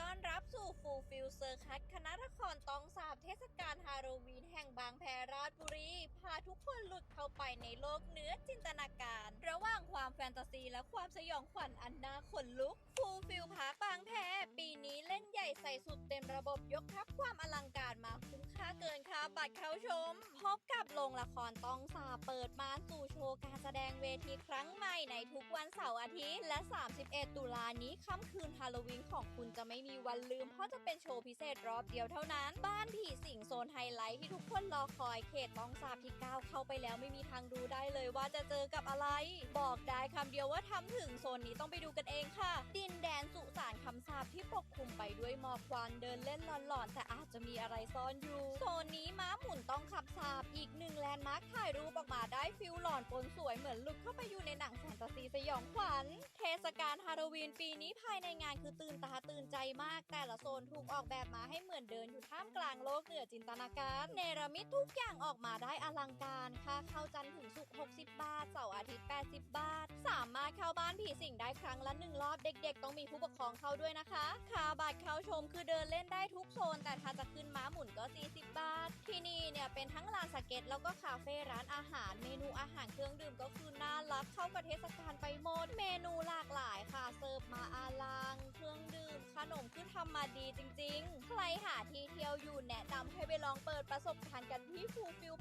ต้อนรับสู่ฟูลฟิลเซอร์คัทคณะละครตองสาบเทศกาลฮาโลวีนแห่งบางแพราชบุรี พาทุกคนหลุดเข้าไปในโลกเหนือจินตนาการ ระหว่างความแฟนตาซีและความสยองขวัญอันน่าขนลุก ฟูลฟิลพาร์คบางแพ ปีนี้เล่นใหญ่ใส่สุดเต็มระบบยกทัพความอลังการ กินค่าบัตรเข้าชม พบกับโรงละครตองสาเปิดมาสู่โชว์การแสดงเวทีครั้งใหม่ในทุกวันเสาร์อาทิตย์และ 31 ตุลานี้ค่ำคืนฮาโลวีนของคุณจะไม่มีวันลืม เพราะจะเป็นโชว์พิเศษรอบเดียวเท่านั้น บ้านผีสิงโซนไฮไลท์ที่ทุกคนรอคอยเขตตองสาที่ก้าวเข้าไปแล้วไม่มีทางดูได้เลยว่าจะเจอกับอะไร บอกได้คำเดียวว่าทำถึงโซนนี้ต้องไปดูกันเองค่ะ ดินแดนสุ คำสาปที่ปกคลุมไปด้วยหมอกควันเดินเล่นหลอนๆ แต่อาจจะมีอะไรซ่อนอยู่ โซนนี้ม้าหมุนต้องขับสาบอีกหนึ่งแลนด์มาร์คถ่ายรูปออกมาได้ฟิลหลอนปนสวยเหมือนลุดเข้าไปอยู่ในหนังแฟนตาซีสยองขวัญ เทศกาลฮาโลวีนปีนี้ภายในงานคือตื่นตาตื่นใจมาก แต่ละโซนถูกออกแบบมาให้เหมือนเดินอยู่ท่ามกลางโลกเหนือจินตนาการ เนรมิตทุกอย่างออกมาได้อลังการ ค่าเข้าจันทร์ถึงศุก60 บาท เสาร์อาทิตย์ 80 บาท สามารถีสิ่งได้ครั้งละหนึ่งรอบเด็กๆ ต้องมีผู้ปกครองเข้าด้วยนะคะคาบัตรเข้าชมคือเดินเล่นได้ทุกโซน แต่ถ้าจะขึ้นม้าหมุนก็ 40 บาท ที่นี่เนี่ยเป็นทั้งลานสเก็ตแล้วก็คาเฟ่ร้านอาหาร เมนูอาหารเครื่องดื่มก็คือน่ารักเข้ากับเทศกาลไปหมด เมนูหลากหลายค่ะเสิร์ฟมาอาลัง เครื่องดื่ม ขนมคือทำมาดีจริง ๆ ใครหาที่เที่ยวอยู่แนะนำให้ไปลองเปิดประสบการณ์กันที่ฟูฟิล